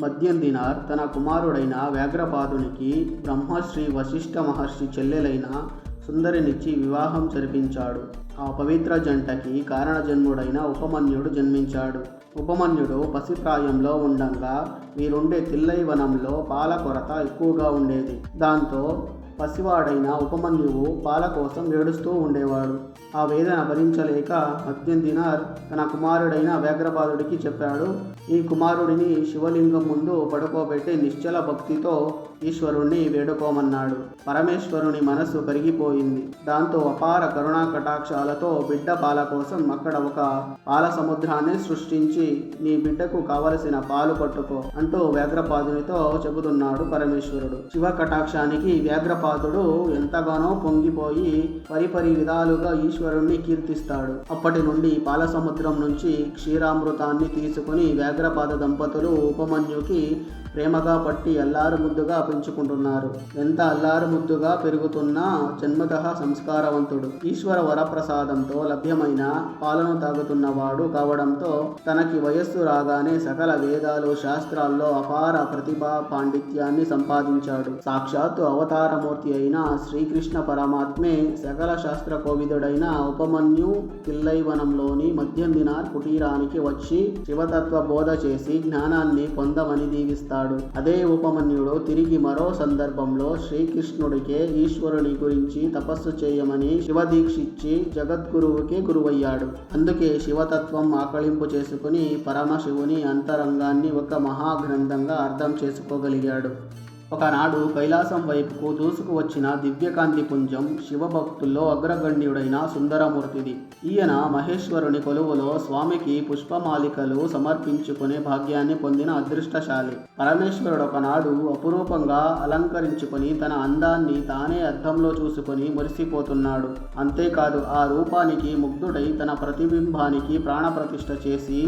మద్యం దినార్ తన కుమారుడైన వ్యాఘ్రపాదునికి బ్రహ్మశ్రీ వశిష్ఠ మహర్షి చెల్లెలైన సుందరినిచ్చి వివాహం జరిపించాడు. ఆ పవిత్ర జంటకి కారణజన్ముడైన ఉపమన్యుడు జన్మించాడు. ఉపమన్యుడు పసిప్రాయంలో ఉండంగా వీరుండే తిల్లై వనంలో పాల కొరత ఎక్కువగా ఉండేది. దాంతో పసివాడైన ఉపమన్యువు పాల కోసం ఏడుస్తూ ఉండేవాడు. ఆ వేదన భరించలేక మద్యం తన కుమారుడైన వ్యాఘ్రపాదుడికి చెప్పాడు ఈ కుమారుడిని శివలింగం ముందు పడుకోబెట్టి నిశ్చల భక్తితో ఈశ్వరుణ్ణి వేడుకోమన్నాడు. పరమేశ్వరుని మనస్సు కరిగిపోయింది. దాంతో అపార కరుణా కటాక్షాలతో బిడ్డ పాల కోసం అక్కడ ఒక పాల సముద్రాన్ని సృష్టించి నీ బిడ్డకు కావలసిన పాలు పట్టుకో అంటూ వ్యాఘ్రపాదునితో చెబుతున్నాడు పరమేశ్వరుడు. శివ కటాక్షానికి వ్యాఘ్రపాదుడు ఎంతగానో పొంగిపోయి పరిపరి విధాలుగా ఈశ్వరుణ్ణి కీర్తిస్తాడు. అప్పటి నుండి పాలసముద్రం నుంచి క్షీరామృతాన్ని తీసుకుని వ్యాఘ్రపాద దంపతులు ఉపమన్యుకి ప్రేమగా పట్టి అల్లారు ముద్దుగా పెంచుకుంటున్నారు. ఎంత అల్లారు ముద్దుగా పెరుగుతున్నా జన్మత సంస్కారవంతుడు. ఈశ్వర వరప్రసాదంతో లభ్యమైన పాలను తాగుతున్నవాడు కావడంతో తనకి వయస్సు రాగానే సకల వేదాలు శాస్త్రాల్లో అపార ప్రతిభా పాండిత్యాన్ని సంపాదించాడు. సాక్షాత్తు అవతారమూర్తి అయిన శ్రీకృష్ణ పరమాత్మే సకల శాస్త్ర కోవిదుడైన ఉపమన్యు తిల్లైవనంలోని మధ్యందినార్ కుటీరానికి వచ్చి శివతత్వ బోధ చేసి జ్ఞానాన్ని పొందమని దీవిస్తాడు అదే ఉపమన్యుడు తిరిగి మరో సందర్భంలో శ్రీకృష్ణుడికే ఈశ్వరుని గురించి తపస్సు చేయమని శివదీక్షిచ్చి జగద్గురువుకి గురువయ్యాడు అందుకే శివతత్వం ఆకళింపు చేసుకుని పరమశివుని అంతరంగాన్ని ఒక మహాగ్రంథంగా అర్థం చేసుకోగలిగాడు ఒకనాడు కైలాసం వైపుకు దూసుకువచ్చిన దివ్యకాంతి పుంజం శివభక్తుల్లో అగ్రగణ్యుడైన సుందరమూర్తిది. ఈయన మహేశ్వరుని కొలువులో స్వామికి పుష్పమాలికలు సమర్పించుకునే భాగ్యాన్ని పొందిన అదృష్టశాలి. పరమేశ్వరుడు ఒకనాడు అపురూపంగా అలంకరించుకొని తన అందాన్ని తానే అద్దంలో చూసుకుని మురిసిపోతున్నాడు. అంతేకాదు ఆ రూపానికి ముగ్ధుడై తన ప్రతిబింబానికి ప్రాణప్రతిష్ఠ చేసి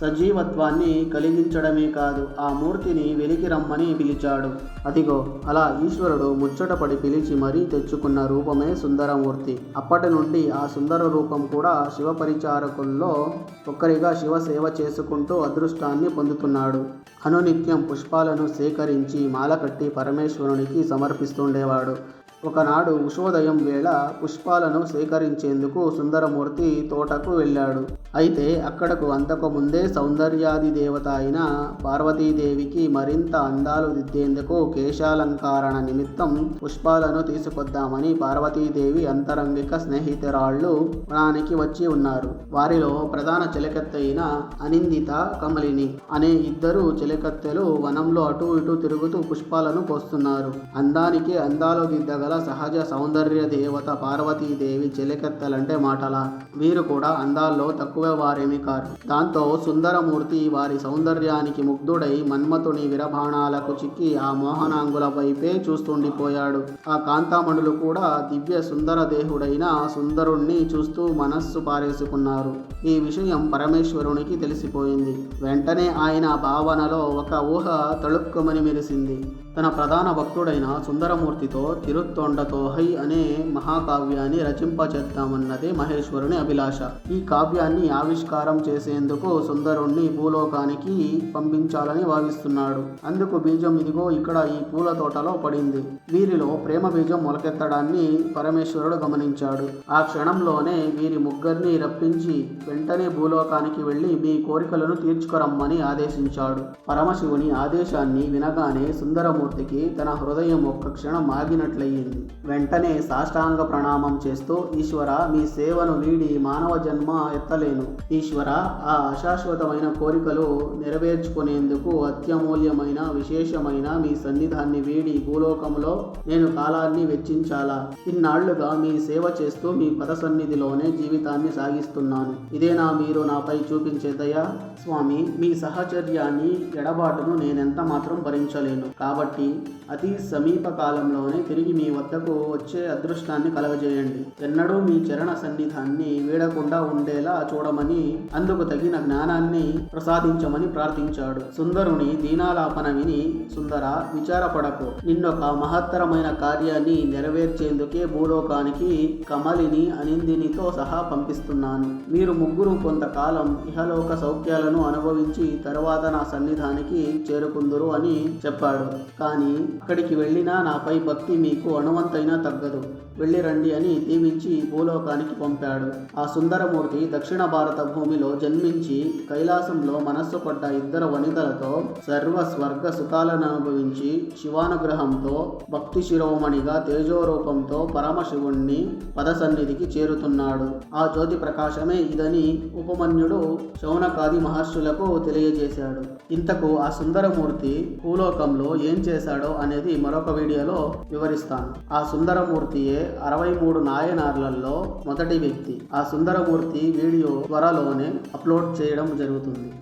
సజీవత్వాన్ని కలిగించడమే కాదు ఆ మూర్తిని వెలికి రమ్మని పిలిచాడు. అదిగో అలా ఈశ్వరుడు ముచ్చటపడి పిలిచి మరీ తెచ్చుకున్న రూపమే సుందరమూర్తి. అప్పటి నుండి ఆ సుందర రూపం కూడా శివ పరిచారకుల్లో ఒక్కరిగా శివ సేవ చేసుకుంటూ అదృష్టాన్ని పొందుతున్నాడు. అనునిత్యం పుష్పాలను సేకరించి మాల కట్టి పరమేశ్వరునికి సమర్పిస్తుండేవాడు. ఒకనాడు ఉషోదయం వేళ పుష్పాలను సేకరించేందుకు సుందరమూర్తి తోటకు వెళ్ళాడు. అయితే అక్కడకు అంతకుముందే సౌందర్యాది దేవత అయిన పార్వతీదేవికి మరింత అందాలు దిద్దేందుకు కేశాలంకరణ నిమిత్తం పుష్పాలను తీసుకొద్దామని పార్వతీదేవి అంతరంగిక స్నేహితురాళ్ళు వనానికి వచ్చి ఉన్నారు. వారిలో ప్రధాన చిలకత్తైన అనిందిత కమలిని అనే ఇద్దరు చెలకత్తెలు వనంలో అటు ఇటు తిరుగుతూ పుష్పాలను కోస్తున్నారు అందానికి అందాలు దిద్దగల సహజ సౌందర్య దేవత పార్వతీదేవి చెలకత్తెలంటే మాటలా. వీరు కూడా అందాల్లో తక్కువ వారేమి కారు. దాంతో సుందరమూర్తి వారి సౌందర్యానికి ముగ్ధుడై మన్మథుని విరబాణాలకు చిక్కి ఆ మోహనాంగుల వైపే చూస్తుండిపోయాడు. ఆ కాంతామణులు కూడా దివ్య సుందర దేహుడైన సుందరుణ్ణి చూస్తూ మనస్సు పారేసుకున్నారు. ఈ విషయం పరమేశ్వరునికి తెలిసిపోయింది. వెంటనే ఆయన భావనలో ఒక ఊహ తళుక్కుమని మెరిసింది. తన ప్రధాన భక్తుడైన సుందరమూర్తితో తిరుత్తొండ తోహై అనే మహాకావ్యాన్ని రచింపచేద్దామన్నదే మహేశ్వరుని అభిలాష. ఈ కావ్యాన్ని ఆవిష్కారం చేసేందుకు సుందరుణ్ణి భూలోకానికి పంపించాలని భావిస్తున్నాడు. అందుకు బీజం ఇదిగో ఇక్కడ ఈ పూల తోటలో పడింది. వీరిలో ప్రేమ బీజం మొలకెత్తడాన్ని పరమేశ్వరుడు గమనించాడు. ఆ క్షణంలోనే వీరి ముగ్గురిని రప్పించి వెంటనే భూలోకానికి వెళ్ళి మీ కోరికలను తీర్చుకురమ్మని ఆదేశించాడు. పరమశివుని ఆదేశాన్ని వినగానే సుందరమూర్తి చక్రవర్తికి తన హృదయం ఒక్క క్షణం ఆగినట్లయింది. వెంటనే సాష్టాంగ ప్రణామం చేస్తూ ఈశ్వర మీ సేవను వీడి మానవ జన్మ ఎత్తలేను. ఈశ్వర ఆ అశాశ్వతమైన కోరికలు నెరవేర్చుకునేందుకు అత్యమూల్యమైన విశేషమైన మీ సన్నిధాన్ని వీడి భూలోకంలో నేను కాలాన్ని వెచ్చించాలా? ఇన్నాళ్ళుగా మీ సేవ చేస్తూ మీ పద సన్నిధిలోనే జీవితాన్ని సాగిస్తున్నాను. ఇదేనా మీరు నాపై చూపించే దయ? స్వామి మీ సహచర్యాన్ని ఎడబాటును నేనెంత మాత్రం భరించలేను. కాబట్టి వారికి అతి సమీప కాలంలోనే తిరిగి మీ వద్దకు వచ్చే అదృష్టాన్ని కలగజేయండి. ఎన్నడూ మీ చరణ సన్నిధాన్ని వీడకుండా ఉండేలా చూడమని అందుకు తగిన జ్ఞానాన్ని ప్రసాదించమని ప్రార్థించాడు. సుందరుని దీనాలాపన విని సుందర విచారపడకు. నిన్నొక మహత్తరమైన కార్యాన్ని నెరవేర్చేందుకే భూలోకానికి కమలిని అనిందినితో సహా పంపిస్తున్నాను. మీరు ముగ్గురు కొంతకాలం ఇహలోక సౌఖ్యాలను అనుభవించి తరువాత నా సన్నిధానికి చేరుకుందురు అని చెప్పాడు. కానీ అక్కడికి వెళ్ళినా నాపై భక్తి మీకు అణువంతైనా తగ్గదు. వెళ్ళి రండి అని దీవించి భూలోకానికి పంపాడు. ఆ సుందరమూర్తి దక్షిణ భారత భూమిలో జన్మించి కైలాసంలో మనస్సు పడ్డ ఇద్దరు వనితలతో సర్వ స్వర్గ సుఖాలను అనుభవించి శివానుగ్రహంతో భక్తి శిరోమణిగా తేజోరూపంతో పరమశివుణ్ణి పదసన్నిధికి చేరుతున్నాడు. ఆ జ్యోతి ప్రకాశమే ఇదని ఉపమన్యుడు శౌనకాది మహర్షులకు తెలియజేశాడు. ఇంతకు ఆ సుందరమూర్తి భూలోకంలో ఏం చేశాడో అనేది మరొక వీడియోలో వివరిస్తాను. ఆ సుందరమూర్తియే అరవై మూడు నాయనార్లలో మొదటి వ్యక్తి. ఆ సుందరమూర్తి వీడియో త్వరలోనే అప్లోడ్ చేయడం జరుగుతుంది.